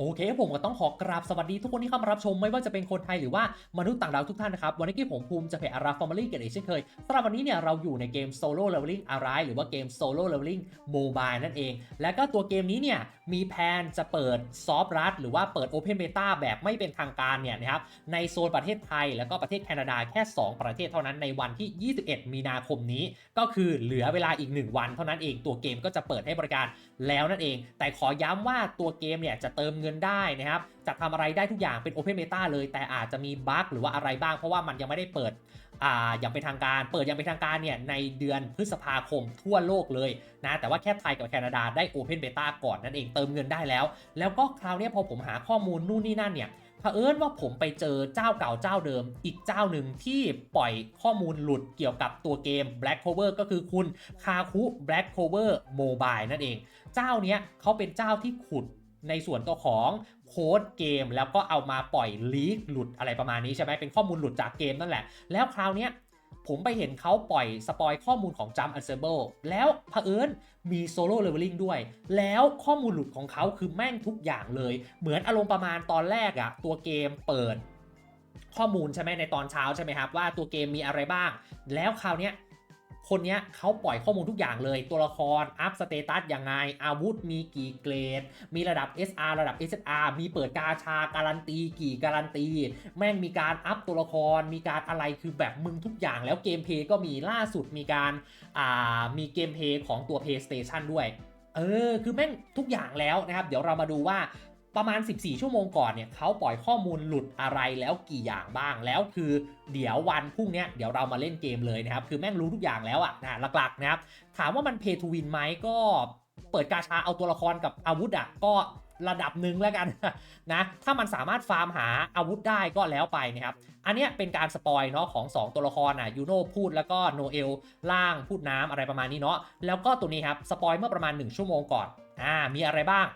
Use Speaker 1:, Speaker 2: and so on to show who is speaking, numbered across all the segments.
Speaker 1: โอเคผมก็ต้องขอกราบสวัสดีทุกคนที่เข้ามารับชมไม่ว่าจะเป็นคนไทยหรือว่ามนุษย์ต่างดาวทุกท่านนะครับ วันนี้ที่ผมภูมิจะเพจอาราฟอร์มาลี่กันอีกเช่นเคยสำหรับวันนี้เนี่ยเราอยู่ในเกม Solo Leveling a r i หรือว่าเกม Solo Leveling Mobile นั่นเอง และก็ตัวเกมนี้เนี่ยมีแผนจะเปิดซอฟต์รัฐหรือว่าเปิด Open Beta แบบไม่เป็นทางการเนี่ยนะครับในโซนประเทศไทย แล้วก็ประเทศแคนาดาแค่ 2 ประเทศเท่านั้นในวันที่ 21 มีนาคมนี้ ก็คือเหลือเวลาอีก 1 วันเท่านั้นเองตัวเกมก็จะเปิดให้บริการแล้วนั่นเอง แต่ขอย้ำว่าตัวเกมเนี่ยจะเติมเงินได้นะครับจะทำอะไรได้ทุกอย่างเป็น Open Beta เลย แต่อาจจะมีบั๊กหรือว่าอะไรบ้างเพราะว่ามันยังไม่ได้เปิดอ่าอย่างเป็นทางการ เปิดอย่างเป็นทางการเนี่ยในเดือนพฤษภาคมทั่วโลกเลยนะแต่ว่าแค่ไทยกับแคนาดาได้ Open Beta ก่อนนั่นเองเติมเงินได้แล้ว แล้วก็คราวนี้พอผมหาข้อมูลนู่นนี่นั่นเนี่ยเผอิญว่าผมไปเจอเจ้าเก่าเจ้าเดิม อีกเจ้าหนึ่งที่ปล่อยข้อมูลหลุดเกี่ยวกับตัวเกม Black Cover ก็คือคุณคาคุ Black Cover Mobile นั่นเอง เจ้าเนี้ยเขาเป็นเจ้าที่ขุด ในส่วนตัวของโค้ดเกม แล้วก็เอามาปล่อยลีกหลุดอะไรประมาณนี้ใช่ไหมเป็นข้อมูลหลุดจากเกมนั่นแหละ แล้วคราวเนี้ยผมไปเห็นเขาปล่อยสปอยข้อมูลของ Jump Ensemble แล้วเผอิญมีโซโล่เลเวลลิ่งด้วย แล้วข้อมูลหลุดของเขาคือแม่งทุกอย่างเลย เหมือนอารมณ์ประมาณตอนแรกอะตัวเกมเปิด ข้อมูลใช่ไหมในตอนเช้าใช่ไหมครับว่าตัวเกมมีอะไรบ้าง แล้วคราวเนี้ย คนนี้เขาปล่อยข้อมูลทุกอย่างเลยตัวละครอัพสเตตัสยังไง อาวุธมีกี่เกรด มีระดับ SR ระดับ SR มีเปิดกาชาการันตี กี่การันตี แม่งมีการอัพตัวละคร มีการอะไรคือแบบมึงทุกอย่างแล้วเกมเพย์ก็มีล่าสุดมีการอ่ามีเกมเพย์ของตัว PlayStation ด้วยเออ คือแม่งทุกอย่างแล้วนะครับ เดี๋ยวเรามาดูว่า ประมาณ 14 ชั่วโมงก่อนเนี่ยเขาปล่อยข้อมูลหลุดอะไรแล้วกี่อย่างบ้างแล้วคือเดี๋ยววันพรุ่งเนี้ยเดี๋ยวเรามาเล่นเกมเลยนะครับ คือแม่งรู้ทุกอย่างแล้วอะนะหลักๆนะครับ ถามว่ามันเพย์ทูวินไหมก็เปิดกาชาเอาตัวละครกับอาวุธอะก็ระดับหนึ่งแล้วกันนะถ้ามันสามารถฟาร์มหาอาวุธได้ก็แล้วไปนะครับ อันเนี้ยเป็นการสปอยเนาะของ 2 ตัวละครอะยูโน่พูดแล้วก็โนเอลล่างพูดน้ำอะไรประมาณนี้เนาะแล้วก็ตัวนี้ครับสปอยเมื่อประมาณ 1 ชั่วโมงก่อนอ่ามีอะไรบ้าง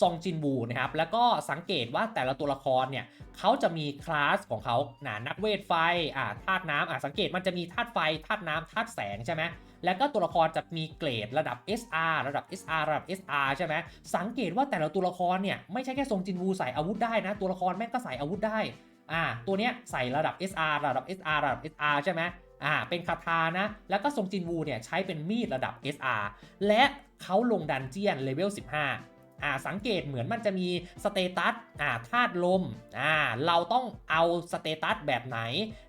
Speaker 1: ซองจินบูนะครับแล้วก็สังเกตว่าแต่ละตัวละครเนี่ยเขาจะมีคลาสของเขาหนะนักเวทไฟอ่าธาตุน้ำอ่าสังเกตมันจะมีธาตุไฟธาตุน้ำธาตุแสงใช่ไหมแล้วก็ตัวละครจะมีเกรดระดับ SR ระดับ SR ระดับ SR ใช่ไหมสังเกตว่าแต่ละตัวละครเนี่ยไม่ใช่แค่ซงจินบูใส่อาวุธได้นะ ตัวละครแม่งก็ใส่อาวุธได้อ่าตัวเนี้ยใส่ระดับ SR ระดับ SR ระดับ SR ใช่ไหมอ่าเป็นคาถานะ แล้วก็ซงจินวูเนี่ยใช้เป็นมีดระดับ SR และเขาลงดันเจียนเลเวล15 อ่าสังเกตเหมือนมันจะมีสเตตัสอ่าธาตุลมอ่าเราต้องเอาสเตตัสแบบไหน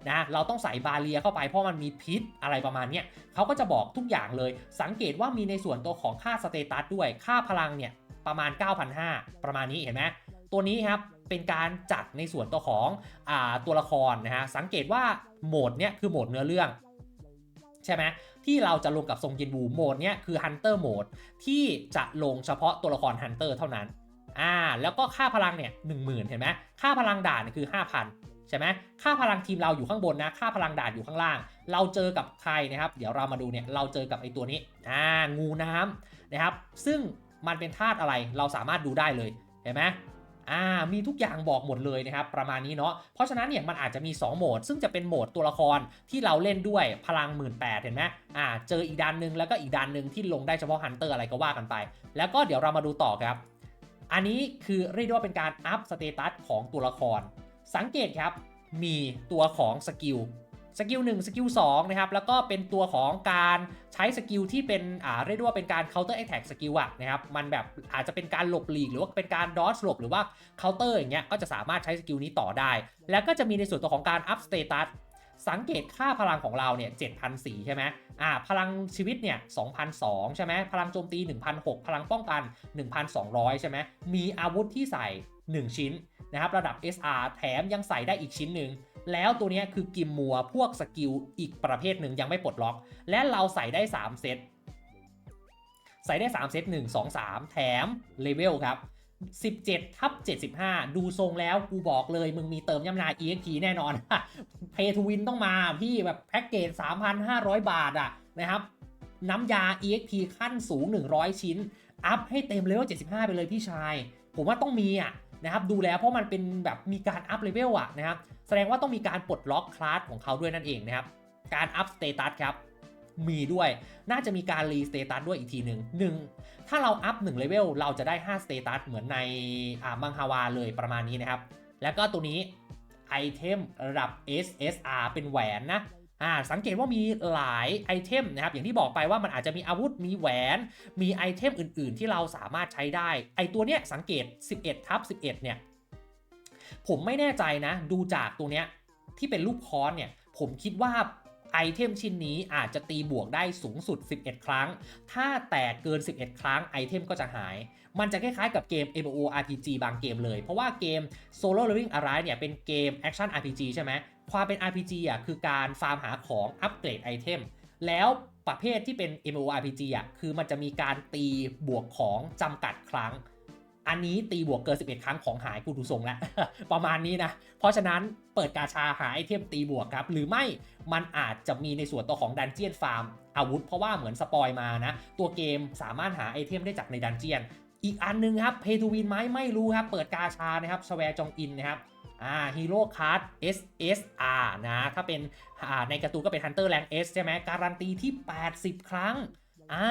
Speaker 1: นะเราต้องใส่บาเรียเข้าไปเพราะมันมีพิษอะไรประมาณเนี้ยเขาก็จะบอกทุกอย่างเลย สังเกตว่ามีในส่วนตัวของค่าสเตตัสด้วยค่าพลังเนี่ยประมาณ 9,500 ประมาณนี้เห็นไหมตัวนี้ครับเป็นการจัดในส่วนตัวของอ่าตัวละครนะฮะสังเกตว่าโหมดเนี้ยคือโหมดเนื้อเรื่อง ใช่ไหมที่เราจะลงกับทรงจินบูโหมดเนี้ยคือ Hunter Mode ที่จะลงเฉพาะตัวละคร Hunter เท่านั้นอ่าแล้วก็ค่าพลังเนี่ยหนึ่งหมื่นเห็นไหมค่าพลังด่านเนี่ยคือ 5,000 ใช่ไหมค่าพลังทีมเราอยู่ข้างบนนะ ค่าพลังด่านอยู่ข้างล่าง เราเจอกับใครนะครับ เดี๋ยวเรามาดูเนี่ยเราเจอกับไอตัวนี้อ่างูน้ำนะครับ ซึ่งมันเป็นธาตุอะไรเราสามารถดูได้เลยเห็นไหม อ่ามีทุกอย่างบอกหมดเลยนะครับประมาณนี้เนาะเพราะฉะนั้นเนี่ยมันอาจจะมี 2 โหมด ซึ่งจะเป็นโหมดตัวละครที่เราเล่นด้วยพลัง 1 8ื่นเห็นไหมอ่าเจออีกด้านหนึ่งแล้วก็อีกด้านหนึ่งที่ลงได้เฉพาะฮันเตอร์อะไรก็ว่ากันไป แล้วก็เดี๋ยวเรามาดูต่อครับ อันนี้คือเรียกได้ว่าเป็นการอัพสเตตัสของตัวละคร สังเกตครับมีตัวของสกิล สกิล1สกิล2นะครับแล้วก็เป็นตัวของการใช้สกิลที่เป็นอ่าเรียกว่าเป็นการ counter attack สกิลอะนะครับมันแบบอาจจะเป็นการหลบหลีกหรือว่าเป็นการ dodge หลบหรือว่า counter อย่างเงี้ยก็จะสามารถใช้สกิลนี้ต่อได้ แล้วก็จะมีในส่วนตัวของการ up status สังเกตค่าพลังของเราเนี่ย7,004ใช่ไหมอ่า พลังชีวิตเนี่ย2,002ใช่ไหมพลังโจมตี 1,006 พลังป้องกัน 1,200 ใช่ไหมมีอาวุธที่ใส่ 1 ชิ้นนะครับ ระดับ SR แถมยังใส่ได้อีกชิ้นหนึ่ง แล้วตัวนี้คือกิมมัวพวกสกิลอีกประเภทหนึ่งยังไม่ปลดล็อก และเราใส่ได้ 3 เซต ใส่ได้ 3 เซต 1 2 3 แถมเลเวลครับ 17ทับ75 ดูทรงแล้วกูบอกเลย มึงมีเติมย่ำนา EXP แน่นอน เพย์ทูวินต้องมาพี่แบบแพ็กเกจ 3,500 บาทอะนะครับ น้ำยา EXP ขั้นสูง 100 ชิ้น อัพให้เต็มเลเวล75 ไปเลยพี่ชาย ผมว่าต้องมีอะนะครับ ดูแล้วเพราะมันเป็นแบบมีการอัพเลเวลอะนะครับ แสดงว่าต้องมีการปลดล็อกคลาสของเขาด้วยนั่นเองนะครับ การอัพสเตตัสครับ มีด้วย น่าจะมีการรีสเตตัสด้วยอีกทีหนึ่งหนึ่งถ้าเราอัพ1เลเวลเราจะได้5สเตตัสเหมือนในอ่ามังฮาวาเลยประมาณนี้นะครับ แล้วก็ตัวนี้ไอเทมระดับ SSR เป็นแหวนนะอ่าสังเกตว่ามีหลายไอเทมนะครับ อย่างที่บอกไปว่ามันอาจจะมีอาวุธมีแหวน มีไอเทมอื่น ๆ ที่เราสามารถใช้ได้ ไอตัวเนี้ยสังเกต 11ทับ11 เนี่ย ผมไม่แน่ใจนะ ดูจากตัวเนี้ยที่เป็นรูปค้อนเนี่ยผมคิดว่าไอเทมชิ้นนี้อาจจะตีบวกได้สูงสุด 11 ครั้ง ถ้าแตกเกิน 11 ครั้งไอเทมก็จะหาย มันจะคล้ายๆกับเกม MMORPG บางเกมเลย เพราะว่าเกม Solo Leveling Arise เนี่ยเป็นเกม Action RPG ใช่ไหม ความเป็น RPG อะคือการฟาร์มหาของอัปเกรดไอเทม แล้วประเภทที่เป็น MMORPG อะคือมันจะมีการตีบวกของจำกัดครั้ง อันนี้ตีบวกเกิน11 ครั้งของหายกูดูทรงแล้ว ประมาณนี้นะ เพราะฉะนั้นเปิดกาชาหาไอเทมตีบวกครับ หรือไม่มันอาจจะมีในส่วนตัวของดันเจียนฟาร์มอาวุธ เพราะว่าเหมือนสปอยมานะ ตัวเกมสามารถหาไอเทมได้จากในดันเจียน อีกอันหนึงครับเพทูวินไหมไม่รู้ครับ เปิดกาชานะครับชแวร์จองอินนะครับอ่าฮีโร่คัส SSR นะถ้าเป็นอ่าในการ์ตูนก็เป็น Hunter Rank S ใช่ไหมการันตีที่ 80 ครั้งอ่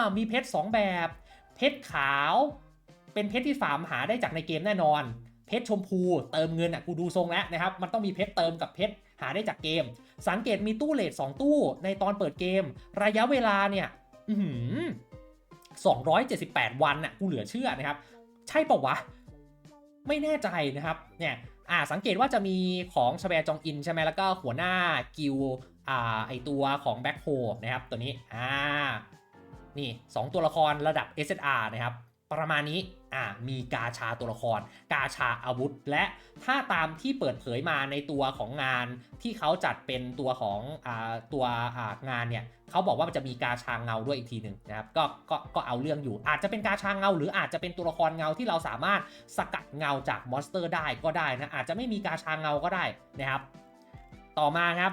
Speaker 1: ามีเพชร2แบบ เพชรขาว เป็นเพชรที่ฟาร์มหาได้จากในเกมแน่นอน เพชรชมพูเติมเงินอะกูดูทรงแล้วนะครับ มันต้องมีเพชรเติมกับเพชรหาได้จากเกม สังเกตมีตู้เลท2ตู้ในตอนเปิดเกม ระยะเวลาเนี่ยสอือหือ278วันน่ะกูเหลือเชื่อนะครับ ใช่เปล่าวะ ไม่แน่ใจนะครับ เนี่ยอ่าสังเกตว่าจะมีของชแวร์จองอินใช่ไหมแล้วก็หัวหน้ากิลอ่าไอตัวของแบ็คโฮนะครับตัวนี้อ่านี่ 2 ตัวละครระดับ SSR นะครับ ประมาณนี้อ่ามีกาชาตัวละคร กาชาอาวุธ และถ้าตามที่เปิดเผยมาในตัวของงานที่เขาจัดเป็นตัวของอ่าตัวอ่างานเนี่ยเขาบอกว่ามันจะมีกาชาเงาด้วยอีกทีหนึ่งนะครับก็ก็ก็เอาเรื่องอยู่ อาจจะเป็นกาชาเงา หรืออาจจะเป็นตัวละครเงาที่เราสามารถสกัดเงาจากมอนสเตอร์ได้ก็ได้นะอาจจะไม่มีกาชาเงาก็ได้นะครับ ต่อมาครับ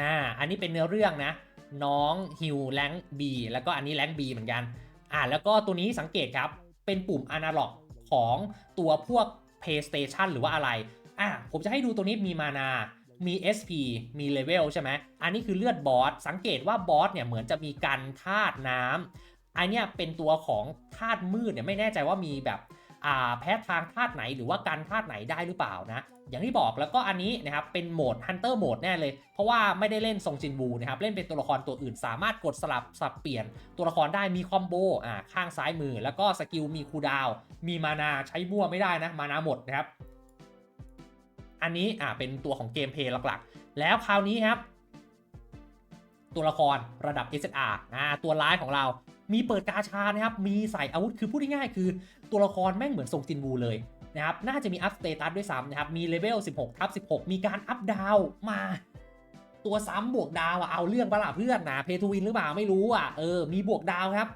Speaker 1: อ่าอันนี้เป็นเนื้อเรื่องนะน้องฮิวแลงบีแล้วก็อันนี้แลงบีเหมือนกัน อ่าแล้วก็ตัวนี้สังเกตครับเป็นปุ่มอนาล็อกของตัวพวก PlayStation หรือว่าอะไรอะผมจะให้ดูตัวนี้มีมานา มี SP มีเลเวลใช่ไหม อันนี้คือเลือดบอส สังเกตว่าบอสเนี่ยเหมือนจะมีการธาตุน้ำอันเนี้ยเป็นตัวของธาตุมืดเนี่ยไม่แน่ใจว่ามีแบบ แพ้ทางธาตุไหนหรือว่ากันธาตุไหนได้หรือเปล่านะ อย่างที่บอกแล้วก็อันนี้นะครับเป็นโหมด Hunter โหมดแน่เลย เพราะว่าไม่ได้เล่นทรงจินบูนะครับเล่นเป็นตัวละครตัวอื่น สามารถกดสลับสับเปลี่ยนตัวละครได้มีคอมโบอ่าข้างซ้ายมือ แล้วก็สกิลมีคูดาว มีมานาใช้มั่วไม่ได้นะมานาหมดนะครับอันนี้อ่าเป็นตัวของเกมเพลย์หลักๆ แล้วคราวนี้ครับ ตัวละครระดับ SSR อ่าตัวร้ายของเรา มีเปิดกาชานะครับ มีใส่อาวุธ คือพูดง่ายๆคือตัวละครแม่งเหมือนทรงจินวูเลยนะครับ น่าจะมีอัพสเตตัสด้วยซ้ำนะครับ มีเลเวล 16 ทับ 16 มีการอัพดาวมา ตัวซ้ำบวกดาวอะเอาเรื่องปะล่ะเพื่อนนะ เพทูวินหรือเปล่าไม่รู้อะ เออ มีบวกดาวครับ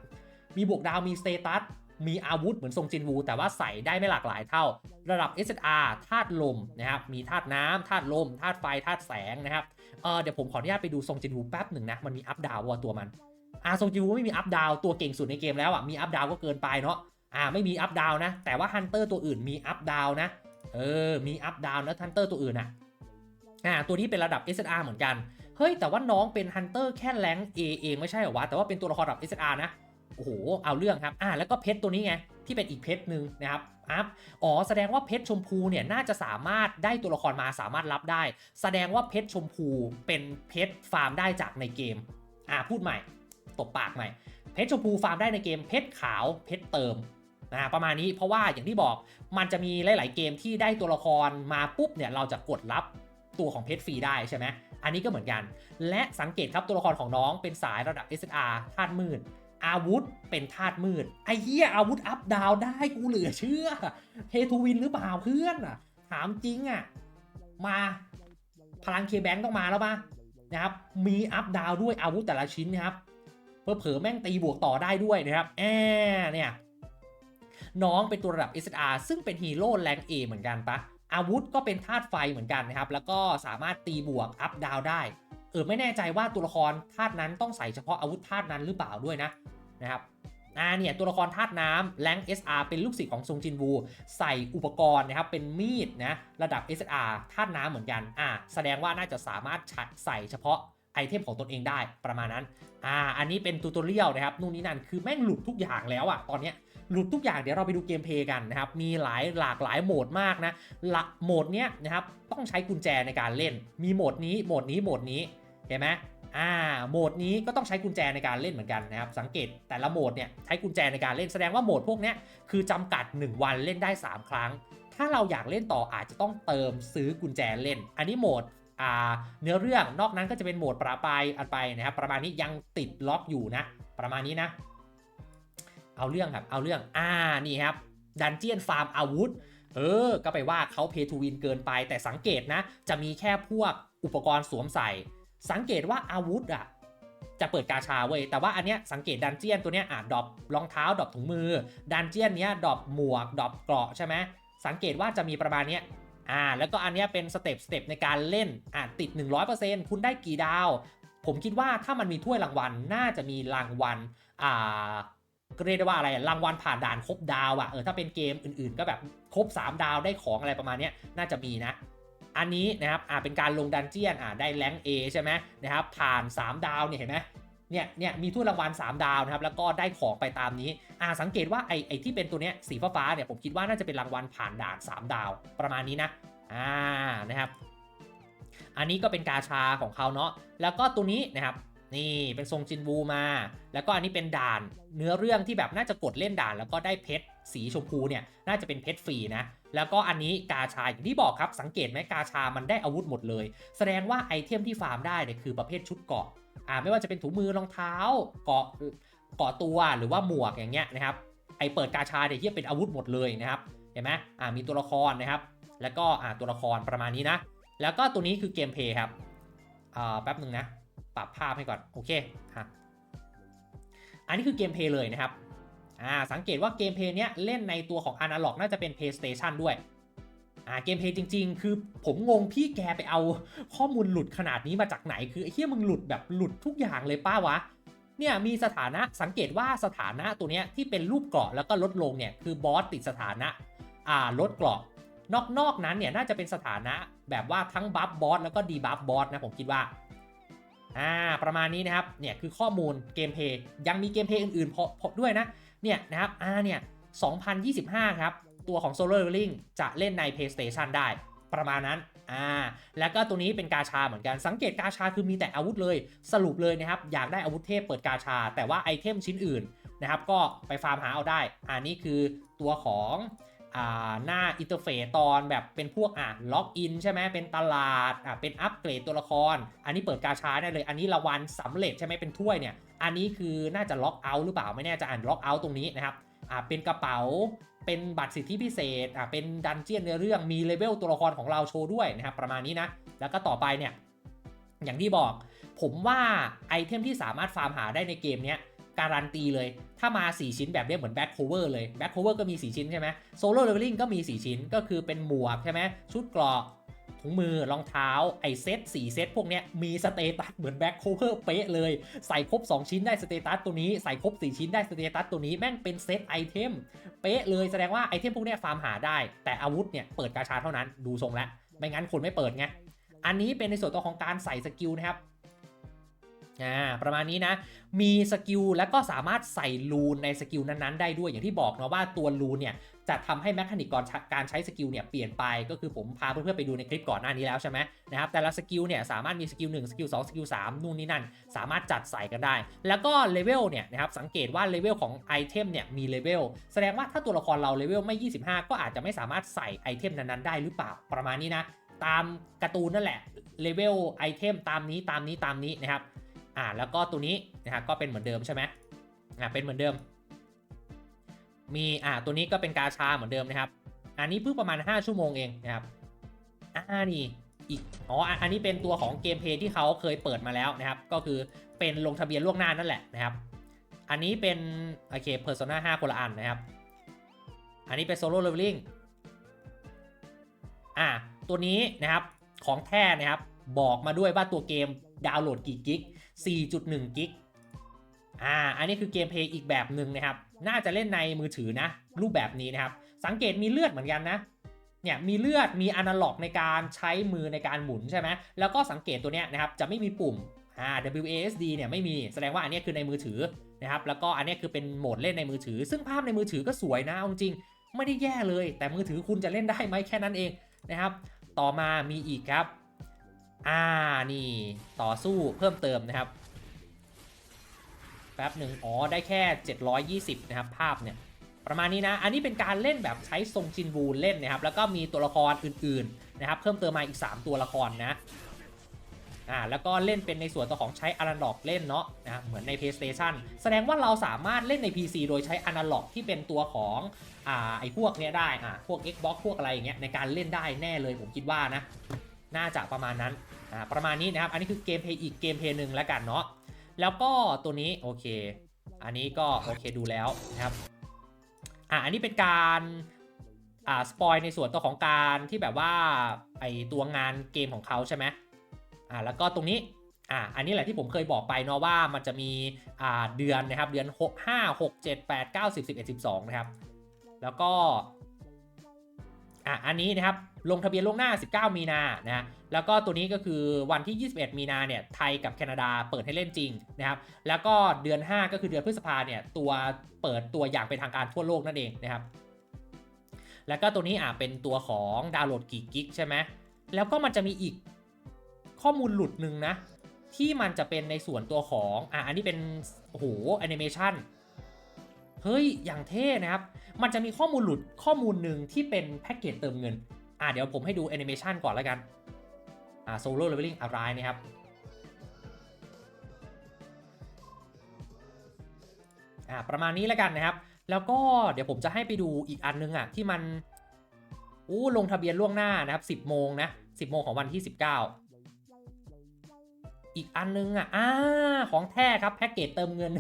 Speaker 1: มีบวกดาว มีสเตตัส มีอาวุธเหมือนทรงจินวู แต่ว่าใส่ได้ไม่หลากหลายเท่า ระดับ SSR ธาตุลมนะครับมีธาตุน้ำธาตุลมธาตุไฟธาตุแสงนะครับเออเดี๋ยวผมขออนุญาตไปดูทรงจินวูแป๊บหนึ่งนะมันมีอัพดาวว่าตัวมันอาทรงจินวูไม่มีอัพดาวตัวเก่งสุดในเกมแล้วอะมีอัพดาวก็เกินไปเนาะอ่าไม่มีอัพดาวนะ แต่ว่าฮันเตอร์ตัวอื่นมีอัพดาวนะเออมีอัพดาวนะฮันเตอร์ตัวอื่นอะอ่าตัวนี้เป็นระดับ SSR เหมือนกันเฮ้ยแต่ว่าน้องเป็นฮันเตอร์แค่แรง A เองไม่ใช่เหรอวะแต่ว่าเป็นตัวละครระดับ SSR นะ โอ้โหเอาเรื่องครับอ่าแล้วก็เพชรตัวนี้ไงที่เป็นอีกเพชรหนึ่งนะครับอัพอ๋อแสดงว่าเพชรชมพูเนี่ยน่าจะสามารถได้ตัวละครมาสามารถรับได้ แสดงว่าเพชรชมพูเป็นเพชรฟาร์มได้จากในเกมอ่าพูดใหม่ตบปากใหม่ เพชรชมพูฟาร์มได้ในเกมเพชรขาวเพชรเติมนะประมาณนี้เพราะว่าอย่างที่บอกมันจะมีหลาย ๆ เกมที่ได้ตัวละครมาปุ๊บเนี่ยเราจะกดรับตัวของเพชรฟรีได้ใช่ไหมอันนี้ก็เหมือนกัน และสังเกตครับตัวละครของน้องเป็นสายระดับ S R ธาตุมืด อาวุธเป็นธาตุมืด ไอ้เหี้ยอาวุธอัพดาวได้กูเหลือเชื่อเฮทูวินหรือเปล่าเพื่อนอะถามจริงอะ มาพลังเคแบงต้องมาแล้วปะนะครับมีอัพดาวด้วยอาวุธแต่ละชิ้นนะครับเพื่อเผอแม่งตีบวกต่อได้ด้วยนะครับแอเนี่ยน้องเป็นตัวระดับ SSR ซึ่งเป็นฮีโร่แรง A เหมือนกันปะอาวุธก็เป็นธาตุไฟเหมือนกันนะครับ แล้วก็สามารถตีบวกอัพดาวได้ เออไม่แน่ใจว่าตัวละครธาตุนั้นต้องใส่เฉพาะอาวุธธาตุนั้นหรือเปล่าด้วยนะนะครับอ่าเนี่ยตัวละครธาตุน้ำแรง SR เป็นลูกศิษย์ของซงจินวู ใส่อุปกรณ์นะครับเป็นมีดนะระดับ SR ธาตุน้ำเหมือนกันอ่าแสดงว่าน่าจะสามารถใส่เฉพาะไอเทมของตนเองได้ประมาณนั้นอ่าอันนี้เป็นตูตอเรียลนะครับนู่นนี่นั่นคือแม่งหลุดทุกอย่างแล้วอะตอนเนี้ยหลุดทุกอย่างเดี๋ยวเราไปดูเกมเพย์กันนะครับ มีหลายหลากหลายโหมดมากนะละโหมดเนี้ยนะครับต้องใช้กุญแจในการเล่น มีโหมดนี้โหมดนี้โหมดนี้ เห็นไหมอ่าโหมดนี้ก็ต้องใช้กุญแจในการเล่นเหมือนกันนะครับ สังเกตแต่ละโหมดเนี่ยใช้กุญแจในการเล่นแสดงว่าโหมดพวกนี้คือจำกัด 1 วันเล่นได้ 3 ครั้ง ถ้าเราอยากเล่นต่ออาจจะต้องเติมซื้อกุญแจเล่น อันนี้โหมดอ่าเนื้อเรื่องนอกนั้นก็จะเป็นโหมดประปายอันไปนะครับ ประมาณนี้ยังติดล็อกอยู่นะ ประมาณนี้นะ เอาเรื่องครับ เอาเรื่องอ่านี่ครับดันเจียนฟาร์มอาวุธ เออ ก็ไปว่าเขาเพทูวินเกินไปแต่สังเกตนะ จะมีแค่พวกอุปกรณ์สวมใส่ สังเกตว่าอาวุธอะจะเปิดกาชาเว้ย แต่ว่าอันเนี้ยสังเกตดันเจียนตัวเนี้ยอะดรอปรองเท้าดรอปถุงมือ ดันเจียนเนี้ยดรอปหมวกดรอปเกราะใช่ไหมสังเกตว่าจะมีประมาณเนี้ยอ่าแล้วก็อันเนี้ยเป็นสเต็ปสเต็ปในการเล่นอะติด 100%คุณได้กี่ดาว ผมคิดว่าถ้ามันมีถ้วยรางวัลน่าจะมีรางวัลอ่าเรียกได้ว่าอะไรอะรางวัลผ่านด่านครบดาวอะเออถ้าเป็นเกมอื่นๆ ก็แบบครบ 3 ดาวได้ของอะไรประมาณเนี้ยน่าจะมีนะ อันนี้นะครับอ่าเป็นการลงดันเจียนอ่าได้แรงเอใช่ไหมนะครับผ่าน 3 ดาวเนี่ยเห็นไหมเนี่ยเนี่ยมีถ้วยรางวัล3ดาวนะครับแล้วก็ได้ของไปตามนี้อ่าสังเกตว่าไอ้ไอ้ที่เป็นตัวเนี้ยสีฟ้าๆเนี่ยผมคิดว่าน่าจะเป็นรางวัลผ่านด่าน 3 ดาวประมาณนี้นะอ่านะครับอันนี้ก็เป็นกาชาของเขาเนาะแล้วก็ตัวนี้นะครับนี่เป็นทรงจินบูมา แล้วก็อันนี้เป็นด่านเนื้อเรื่องที่แบบน่าจะกดเล่นด่าน แล้วก็ได้เพชรสีชมพูเนี่ยน่าจะเป็นเพชรฟรีนะ แล้วก็อันนี้กาชาอย่างที่บอกครับ สังเกตไหมกาชามันได้อาวุธหมดเลย แสดงว่าไอเทมที่ฟาร์มได้เนี่ยคือประเภทชุดเกาะอ่าไม่ว่าจะเป็นถุงมือรองเท้าเกาะเกาะตัวหรือว่าหมวกอย่างเงี้ยนะครับไอเปิดกาชาเนี่ยที่เป็นอาวุธหมดเลยนะครับเห็นไหมอ่ามีตัวละครนะครับ แล้วก็อ่าตัวละครประมาณนี้นะ แล้วก็ตัวนี้คือเกมเพย์ครับอ่าแป๊บหนึ่งนะ ปรับภาพให้ก่อนโอเคฮะอันนี้คือเกมเพย์เลยนะครับ อ่าสังเกตว่าเกมเพย์เนี้ยเล่นในตัวของ Analog น่าจะเป็น PlayStation ด้วยอ่าเกมเพย์จริง ๆ คือผมงงพี่แกไปเอาข้อมูลหลุดขนาดนี้มาจากไหน คือไอ้เหี้ยมึงหลุดแบบหลุดทุกอย่างเลยป้าวะ เนี่ยมีสถานะสังเกตว่าสถานะตัวเนี้ยที่เป็นรูปเกราะแล้วก็ลดลงเนี่ยคือบอสติดสถานะอ่าลดเกราะนอกนอกนั้นเนี่ยน่าจะเป็นสถานะแบบว่าทั้งบัฟบอสแล้วก็ดีบัฟบอสนะผมคิดว่าอ่าประมาณนี้นะครับเนี่ยคือข้อมูลเกมเพย์ยังมีเกมเพย์อื่นๆพอพอด้วยนะ เนี่ยนะครับอ่าเนี่ย 2025 ครับ ตัวของ Solo Leveling จะเล่นใน PlayStation ได้ประมาณนั้น อ่า แล้วก็ตัวนี้เป็นกาชาเหมือนกัน สังเกตกาชาคือมีแต่อาวุธเลย สรุปเลยนะครับ อยากได้อาวุธเทพเปิดกาชา แต่ว่าไอเทมชิ้นอื่นนะครับ ก็ไปฟาร์มหาเอาได้ อันนี้คือตัวของอ่าหน้าอินเทอร์เฟซตอนแบบเป็นพวกอะล็อกอินใช่ไหมเป็นตลาดอะเป็นอัปเกรดตัวละคร อันนี้เปิดกาชาได้เลย อันนี้รางวัลสำเร็จใช่ไหมเป็นถ้วยเนี่ย อันนี้คือน่าจะล็อกเอาท์หรือเปล่าไม่แน่ใจอ่านล็อกเอาท์ตรงนี้นะครับอ่าเป็นกระเป๋าเป็นบัตรสิทธิพิเศษอ่าเป็นดันเจียนในเรื่องมีเลเวลตัวละครของเราโชว์ด้วยนะครับประมาณนี้นะแล้วก็ต่อไปเนี่ยอย่างที่บอก ผมว่าไอเทมที่สามารถฟาร์มหาได้ในเกมเนี้ยการันตีเลย ถ้ามา 4 ชิ้นแบบเนี้เหมือนแบ็คโคเวอร์เลยแบ็คโคเวอร์ก็มี 4 ชิ้นใช่ไหมโซโล่เลเวลลิ่งก็มี 4 ชิ้นก็คือเป็นหมวกใช่ไหมชุดเกราะ ถุงมือรองเท้า ไอเซต4เซตพวกเนี้ยมีสเตตัสเหมือนแบ็คโคเวอร์เป๊ะเลย ใส่ครบ 2 ชิ้นได้สเตตัสตัวนี้ ใส่ครบ 4 ชิ้นได้สเตตัสตัวนี้แม่งเป็นเซตไอเทมเป๊ะเลยแสดงว่าไอเทมพวกเนี้ยฟาร์มหาได้ แต่อาวุธเนี่ยเปิดกาชาเท่านั้นดูทรงแล้วไม่งั้นคนไม่เปิดไงอันนี้เป็นในส่วนตัวของการใส่สกิลนะครับอ่าประมาณนี้นะ มีสกิลแล้วก็สามารถใส่รูนในสกิลนั้นๆได้ด้วยอย่างที่บอกนะว่าตัวรูนเนี่ย จะทำให้แมคานิกก่อนการใช้สกิลเนี่ยเปลี่ยนไปก็คือผมพาเพื่อนๆไปดูในคลิปก่อนหน้านี้แล้วใช่ไหมนะครับแต่ละสกิลเนี่ยสามารถมีสกิล1สกิล2สกิล3นู่นนี่นั่น สามารถจัดใส่กันได้ แล้วก็เลเวลเนี่ยนะครับสังเกตว่าเลเวลของไอเทมเนี่ยมีเลเวลแสดงว่าถ้าตัวละครเราเลเวลไม่ 25 ก็อาจจะไม่สามารถใส่ไอเทมนั้นๆได้หรือเปล่าประมาณนี้นะตามการ์ตูนนั่นแหละเลเวลไอเทมตามนี้ตามนี้ตามนี้นะครับอ่าแล้วก็ตัวนี้นะครับก็เป็นเหมือนเดิมใช่ไหมอ่าเป็นเหมือนเดิม มีอ่าตัวนี้ก็เป็นกาชาเหมือนเดิมนะครับ อันนี้เพิ่งประมาณ 5 ชั่วโมงเองนะครับอ่านี่อีกอ๋ออันนี้เป็นตัวของเกมเพย์ที่เขาเคยเปิดมาแล้วนะครับ ก็คือเป็นลงทะเบียนล่วงหน้านั่นแหละนะครับ อันนี้เป็นโอเค Persona 5คนละอันนะครับ อันนี้เป็น Solo Leveling อ่าตัวนี้นะครับของแท้นะครับบอกมาด้วยว่าตัวเกมดาวน์โหลดกี่กิก4.1 กิก อ่า อันนี้คือเกมเพย์อีกแบบหนึ่งนะครับ น่าจะเล่นในมือถือนะ รูปแบบนี้นะครับ สังเกตมีเลือดเหมือนกันนะเนี่ยมีเลือดมีอนาล็อกในการใช้มือในการหมุนใช่ไหมแล้วก็สังเกตตัวเนี้ยนะครับจะไม่มีปุ่มอ่า WASD เนี่ยไม่มีแสดงว่าอันนี้คือในมือถือนะครับแล้วก็อันนี้คือเป็นโหมดเล่นในมือถือ ซึ่งภาพในมือถือก็สวยนะเอาจริงไม่ได้แย่เลย แต่มือถือคุณจะเล่นได้ไหมแค่นั้นเองนะครับ ต่อมามีอีกครับ อ่านี่ต่อสู้เพิ่มเติมนะครับ ป๊บหนึ่งอ๋อ ได้แค่ 720 นะครับ ภาพเนี่ย ประมาณนี้นะ อันนี้เป็นการเล่นแบบใช้ทรงจินบูเล่นนะครับ แล้วก็มีตัวละครอื่นๆนะครับ เพิ่มเติมมาอีก 3 ตัวละครนะอ่าแล้วก็เล่นเป็นในส่วนตัวของใช้อนาล็อกเล่นเนาะนะเหมือนใน PlayStation แสดงว่าเราสามารถเล่นใน PC โดยใช้อนาล็อกที่เป็นตัวของอ่าไอ้พวกเนี้ยได้อ่าพวก Xbox พวกอะไรอย่างเงี้ยในการเล่นได้แน่เลยผมคิดว่านะ น่าจะประมาณนั้นอ่าประมาณนี้นะครับ อันนี้คือเกมเพย์อีกเกมเพย์หนึ่งแล้วกันเนาะ แล้วก็ตัวนี้โอเค อันนี้ก็โอเคดูแล้วนะครับอ่าอันนี้เป็นการอ่าสปอยในส่วนตัวของการที่แบบว่าไอตัวงานเกมของเขาใช่ไหมอ่าแล้วก็ตรงนี้อ่าอันนี้แหละที่ผมเคยบอกไปเนาะว่ามันจะมีอ่าเดือนนะครับเดือน 6 5 6 7 8 9 10 11 12 นะครับ แล้วก็อะอันนี้นะครับ ลงทะเบียนล่วงหน้า 19 มีนานะแล้วก็ตัวนี้ก็คือวันที่ 21 มีนาเนี่ยไทยกับแคนาดาเปิดให้เล่นจริงนะครับแล้วก็เดือน 5 ก็คือเดือนพฤษภาเนี่ยตัวเปิดตัวอย่างเป็นทางการทั่วโลกนั่นเองนะครับแล้วก็ตัวนี้อะเป็นตัวของดาวน์โหลดกี่กิกใช่ไหมแล้วก็มันจะมีอีกข้อมูลหลุดหนึ่งนะที่มันจะเป็นในส่วนตัวของอะอันนี้เป็นโอ้โหแอนิเมชันเฮ้ย อย่างเท่นะครับ มันจะมีข้อมูลหลุดข้อมูลหนึ่งที่เป็นแพ็กเกจเติมเงิน อ่าเดี๋ยวผมให้ดูแอนิเมชันก่อนแล้วกันอ่าโซโล่เลเวลลิ่งอะไรนะครับอ่าประมาณนี้แล้วกันนะครับ แล้วก็เดี๋ยวผมจะให้ไปดูอีกอันนึงอะที่มันอู้ลงทะเบียนล่วงหน้านะครับ10โมงนะ10โมงของวันที่ 19 อีกอันนึงอะอ่าของแท้ครับแพ็กเกจเติมเงิน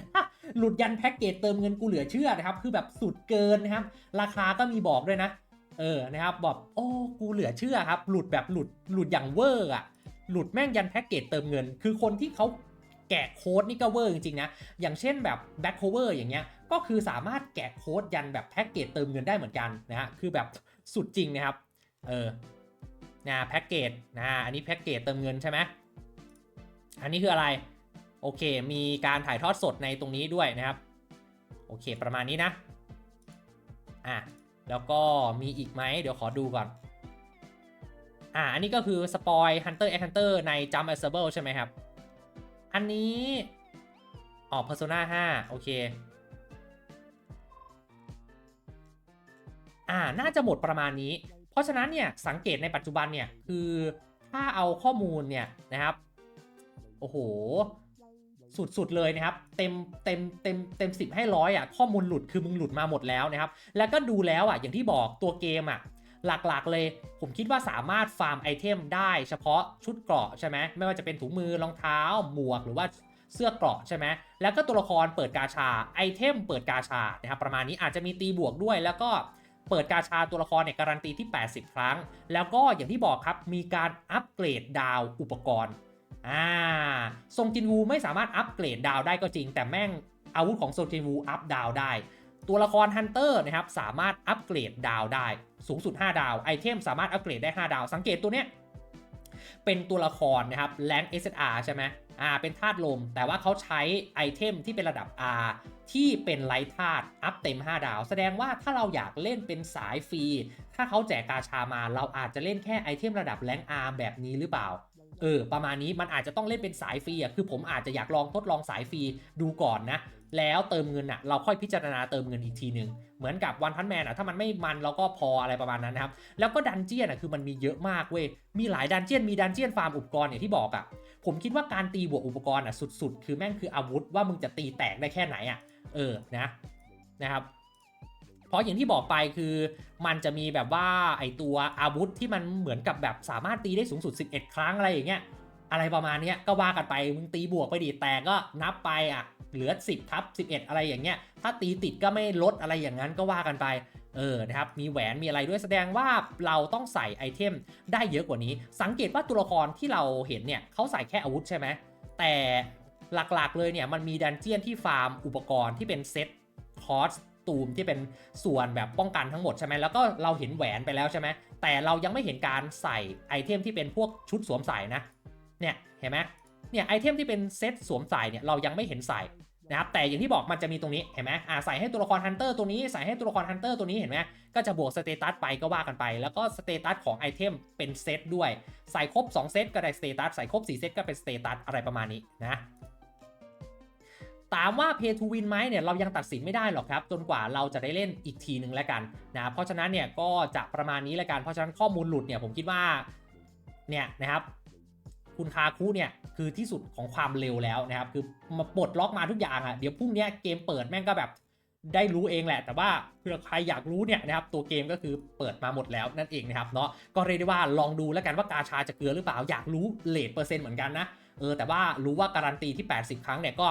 Speaker 1: หลุดยันแพ็กเกจเติมเงินกูเหลือเชื่อนะครับ คือแบบสุดเกินนะครับ ราคาก็มีบอกด้วยนะ เออนะครับแบบโอ้กูเหลือเชื่อครับ หลุดแบบหลุดหลุดอย่างเวอร์อะหลุดแม่งยันแพ็กเกจเติมเงิน คือคนที่เขาแกะโค้ดนี่ก็เวอร์จริงๆนะ อย่างเช่นแบบ back cover อย่างเงี้ย ก็คือสามารถแกะโค้ดยันแบบแพ็กเกจเติมเงินได้เหมือนกันนะฮะ คือแบบสุดจริงนะครับ เออนะแพ็กเกจนะอันนี้แพ็กเกจเติมเงินใช่ไหมอันนี้คืออะไร โอเค มีการถ่ายทอดสดในตรงนี้ด้วยนะครับ โอเค ประมาณนี้นะ อะ แล้วก็มีอีกไหมเดี๋ยวขอดูก่อน อ่า อันนี้ก็คือสปอย Hunter x Hunter ใน Jump Assemble ใช่ไหมครับ อันนี้อ๋อ Persona 5 โอเค อ่า น่าจะหมดประมาณนี้ เพราะฉะนั้นเนี่ย สังเกตในปัจจุบันเนี่ย คือถ้าเอาข้อมูลเนี่ยนะครับ โอ้โห สุดๆเลยนะครับ เต็มเต็มเต็มเต็มสิบให้ร้อยอะข้อมูลหลุดคือมึงหลุดมาหมดแล้วนะครับ แล้วก็ดูแล้วอะอย่างที่บอกตัวเกมอะหลักๆ เลย ผมคิดว่าสามารถฟาร์มไอเทมได้เฉพาะชุดเกราะใช่ไหมไม่ว่าจะเป็นถุงมือรองเท้า หมวกหรือว่าเสื้อเกราะใช่ไหมแล้วก็ตัวละครเปิดกาชาไอเทมเปิดกาชานะครับประมาณนี้อาจจะมีตีบวกด้วย แล้วก็เปิดกาชาตัวละครเนี่ยการันตีที่ 80 ครั้ง แล้วก็อย่างที่บอกครับมีการอัปเกรดดาวอุปกรณ์ อ่าทรงจินวูไม่สามารถอัปเกรดดาวได้ก็จริง แต่แม่งอาวุธของทรงจินวูอัพดาวได้ ตัวละครฮันเตอร์นะครับสามารถอัปเกรดดาวได้ สูงสุด 5 ดาว ไอเทมสามารถอัปเกรดได้ 5 ดาว สังเกตตัวเนี้ยเป็นตัวละครนะครับแรง SSR ใช่ไหมอ่าเป็นธาตุลม แต่ว่าเขาใช้ไอเทมที่เป็นระดับ R ที่เป็นไลท์ธาตุอัพเต็ม 5 ดาว แสดงว่าถ้าเราอยากเล่นเป็นสายฟรี ถ้าเขาแจกกาชามาเราอาจจะเล่นแค่ไอเทมระดับแรง R แบบนี้หรือเปล่า เออประมาณนี้มันอาจจะต้องเล่นเป็นสายฟรีอะคือผมอาจจะอยากลองทดลองสายฟรีดูก่อนนะ แล้วเติมเงินอะเราค่อยพิจารณาเติมเงินอีกทีนึงเหมือนกับวันพันแมนอะถ้ามันไม่มันเราก็พออะไรประมาณนั้นนะครับ แล้วก็ดันเจียนอะคือมันมีเยอะมากเว้ยมีหลายดันเจียนมีดันเจียนฟาร์มอุปกรณ์อย่างที่บอกอะผมคิดว่าการตีบวกอุปกรณ์อะสุด ๆ คือแม่งคืออาวุธว่ามึงจะตีแตกได้แค่ไหนอะเออนะนะครับ เพราะอย่างที่บอกไปคือมันจะมีแบบว่าไอตัวอาวุธที่มันเหมือนกับแบบสามารถตีได้สูงสุด 11 ครั้งอะไรอย่างเงี้ยอะไรประมาณนี้ก็ว่ากันไปมึงตีบวกไปดิแต่ก็นับไปอะเหลือ 10ทับ11 อะไรอย่างเงี้ยถ้าตีติดก็ไม่ลดอะไรอย่างนั้นก็ว่ากันไปเออนะครับมีแหวนมีอะไรด้วยแสดงว่าเราต้องใส่ไอเทมได้เยอะกว่านี้ สังเกตว่าตัวละครที่เราเห็นเนี่ยเขาใส่แค่อาวุธใช่ไหมแต่หลักๆเลยเนี่ยมันมีดันเจียนที่ฟาร์มอุปกรณ์ที่เป็นเซตคอส ตูมที่เป็นส่วนแบบป้องกันทั้งหมดใช่ไหมแล้วก็เราเห็นแหวนไปแล้วใช่ไหมแต่เรายังไม่เห็นการใส่ไอเทมที่เป็นพวกชุดสวมใส่นะเนี่ยเห็นไหมเนี่ยไอเทมที่เป็นเซตสวมใส่เนี่ยเรายังไม่เห็นใส่นะครับแต่อย่างที่บอกมันจะมีตรงนี้เห็นไหมอ่าใส่ให้ตัวละครฮันเตอร์ตัวนี้ใส่ให้ตัวละครฮันเตอร์ตัวนี้เห็นไหมก็จะบวกสเตตัสไปก็ว่ากันไป แล้วก็สเตตัสของไอเทมเป็นเซตด้วย ใส่ครบ 2 เซตก็ได้สเตตัสใส่ครบ 4 เซตก็เป็นสเตตัสอะไรประมาณนี้นะ ถามว่า Pay to Win ไหมเนี่ยเรายังตัดสินไม่ได้หรอกครับ จนกว่าเราจะได้เล่นอีกทีหนึ่งแล้วกันนะเพราะฉะนั้นเนี่ยก็จะประมาณนี้แล้วกัน เพราะฉะนั้นข้อมูลหลุดเนี่ยผมคิดว่าเนี่ยนะครับคุณคาคุเนี่ยคือที่สุดของความเร็วแล้วนะครับ คือมาปลดล็อกมาทุกอย่างอะ่ะเดี๋ยวพรุ่งนี้เกมเปิดแม่งก็แบบได้รู้เองแหละ แต่ว่าเผื่อใครอยากรู้เนี่ยนะครับตัวเกมก็คือเปิดมาหมดแล้วนั่นเองนะครับเนาะก็เรียกได้ว่าลองดูแล้วกันว่ากาชาจะเกลือหรือเปล่าอยากรู้เลทเปอร์เซ็นต์เหมือนกันนะเออแต่ว่ารู้ว่าการันตีที่ 80 ครั้งเนี่ยก็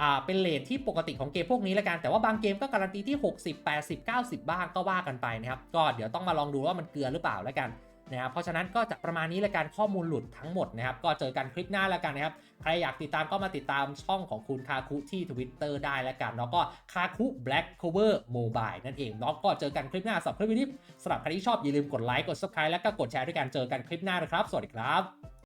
Speaker 1: อ่าเป็นเลทที่ปกติของเกมพวกนี้แล้วกัน แต่ว่าบางเกมก็การันตีที่ 60 80 90 บ้างก็ว่ากันไปนะครับ ก็เดี๋ยวต้องมาลองดูว่ามันเกลือหรือเปล่าแล้วกันนะครับเพราะฉะนั้นก็จะประมาณนี้ละกันข้อมูลหลุดทั้งหมดนะครับก็เจอกันคลิปหน้าแล้วกันนะครับใครอยากติดตามก็มาติดตามช่องของคุณคาคุที่ Twitter ได้แล้วกันแล้วก็คาคุ Black Cover Mobile นั่นเองเนาะก็เจอกันคลิปหน้าสำหรับคลิปนี้สำหรับใครที่ชอบอย่าลืมกดไลค์กด subscribe แล้วก็กดแชร์ด้วยกันเจอกันคลิปหน้านะครับ สวัสดีครับ